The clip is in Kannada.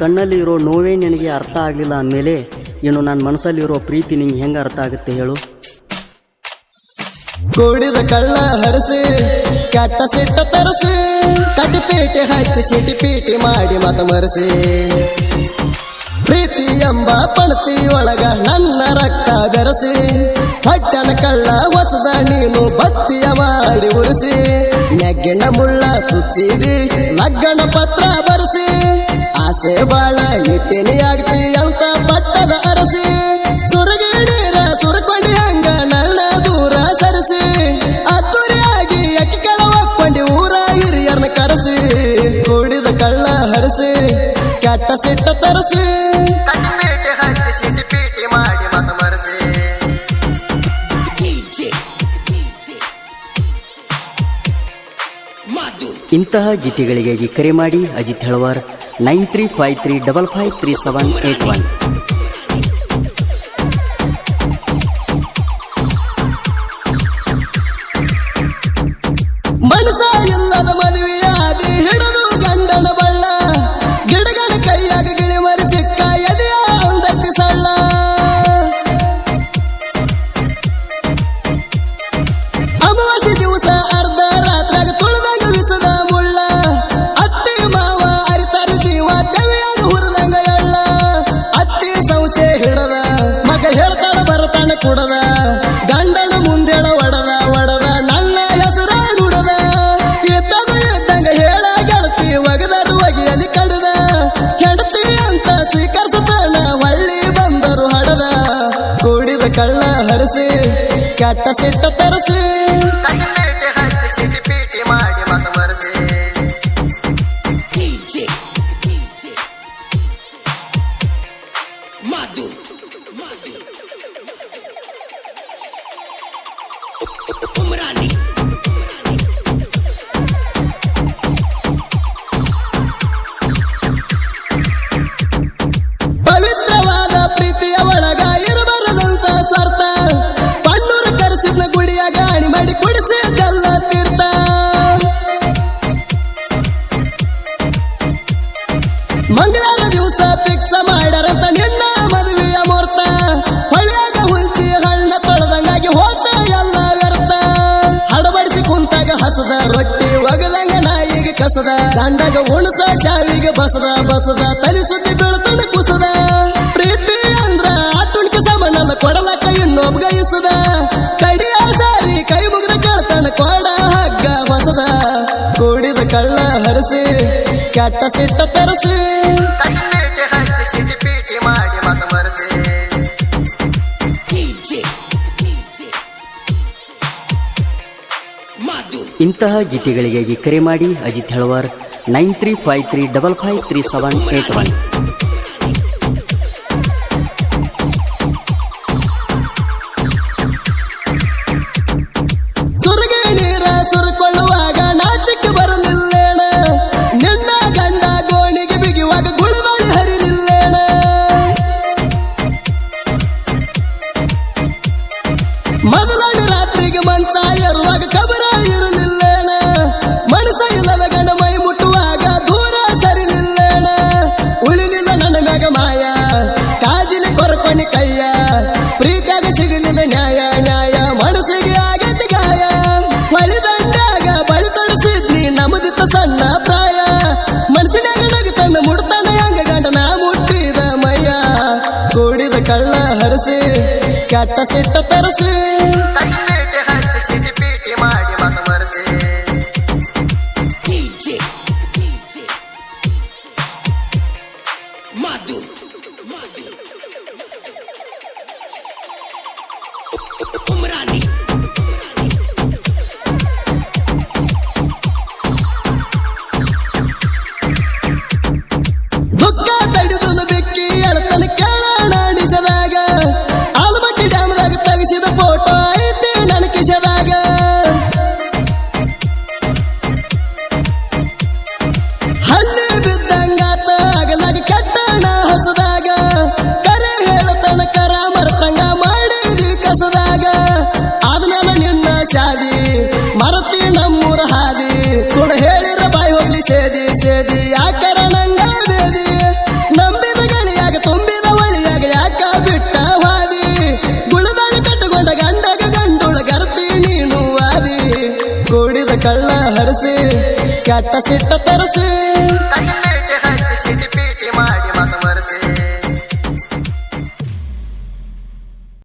ಕಣ್ಣಲ್ಲಿ ಇರೋ ನೋವೇ ನಿನಗೆ ಅರ್ಥ ಆಗಲಿಲ್ಲ ಅಂದಮೇಲೆ ಇನ್ನು ನನ್ನ ಮನಸ್ಸಲ್ಲಿರೋ ಪ್ರೀತಿ ನಿಂಗೆ ಹೆಂಗೆ ಅರ್ಥ ಆಗುತ್ತೆ ಹೇಳು? ಕೂಡಿದ ಕಳ್ಳ ಹರಸಿ, ಕೆಟ್ಟ ಸಿಟ್ಟ ತರಸಿ, ಕಟ್ಟಿ ಪೀಟಿ ಹಚ್ಚಿ ಚಿಟಿ ಪೀಟಿ ಮಾಡಿ ಮತ ಮರೆಸಿ. ಪ್ರೀತಿ ಎಂಬ ಪಣತಿ ಒಳಗ ನನ್ನ ರಕ್ತ ಬೆರೆಸಿ, ಹಟ್ಟನ ಕಳ್ಳ ಹೊಸದ ನೀನು ಬತ್ತಿಯ ಮಾಡಿ ಉರಿಸಿ. ನೆಗ್ಗಿನ ಮುಳ್ಳ ಚುಚ್ಚಿದಿ, ಲಗ್ಗಣ ಪತ್ರ ಆಸೆ ಬಾಳ ಇಟ್ಟಿನಿ ಆಗ್ತಿ ಅಂತ ಪಟ್ಟದ ಅರಸಿ. ಸುರಗಿ ಸುರಕೊಂಡೆ ಹಂಗ ನನ್ನ ದೂರ ಸರಿಸಿ. ಅದ್ದೂರಿಯಾಗಿ ಅಕ್ಕಿ ಕೆಳ ಹಾಕೊಂಡಿ ಊರ ಹಿರಿಯರ್ನ ಕರೆಸಿ. ಕೂಡಿದ ಕಳ್ಳ ಹರಿಸಿ, ಕೆಟ್ಟ ಸಿಟ್ಟ ತರಸಿ. ಇಂತಹ ಗೀತೆಗಳಿಗಾಗಿ ಕರೆ ಮಾಡಿ Ajith Helavar. Nine three five three double five three seven eight one. ಮನಸ ಕುಡದ, ಗಂಡನ ಮುಂದೆಳ ಒಡದ ಒಡದ, ನನ್ನ ಹೆಸರ ನುಡದ. ಎತ್ತದ ಎದ್ದಂಗ ಹೇಳ ಗೆಳತಿ, ಒಗದರು, ಒಗೆಯಲಿ ಕಡದ. ಹೆಂಡತಿ ಅಂತ ಸ್ವೀಕರಿಸತಾನ ಹಳ್ಳಿ ಬಂದರು ಹಡದ. ಕೂಡಿದ ಕಳ್ಳ ಹರಿಸಿ, ಕೆಟ್ಟ ಸಿಟ್ಟ ತರಸಿ. ಕುಂತಾಗ ಹಸದ ರೊಟ್ಟಿ ಒಗದಂಗ ನಾಯಿಗೆ ಕಸದ, ದಂಡಗ ಉಣಸ ಚಾವಿಗೆ ಬಸದ ಬಸದ ತಲೆ ಸುತ್ತಿ ಬೀಳ್ತಾನ ಕುಸದ. ಪ್ರೀತಿ ಅಂದ್ರ ಅಟ್ಟುಣ್ಕ ಸಮನಲ್ಲ ಕೊಡಲಕ್ಕ ಇನ್ನೊಬ್ಗ ಇಸದ ಕಡಿಯ ಸಾರಿ ಕೈ ಮುಗಿದ ಕೇಳ್ತಾನೆ ಕೊಡ ಹಗ್ಗ ಬಸದ ಕೂಡಿದ ಕಳ್ಳ ಹರಸಿ, ಕೆಟ್ಟ ಸಿಟ್ಟ ತರಸಿ ಇಂತಹ ಗೀತೆಗಳಿಗಾಗಿ ಕರೆ ಮಾಡಿ Ajith Helavar, nine three five three double five three seven eight one. ಕೆಟ್ಟ ಸಿಟ್ಟ ತರಸಿ ಮಾಡಿ ಮತ ಮರೆಸಿ ದುಃಖ ಕಳ್ಳ ಹರಿಸಿ ಕೆಟ್ಟ ಸಿಟ್ಟ ತರಿಸಿ.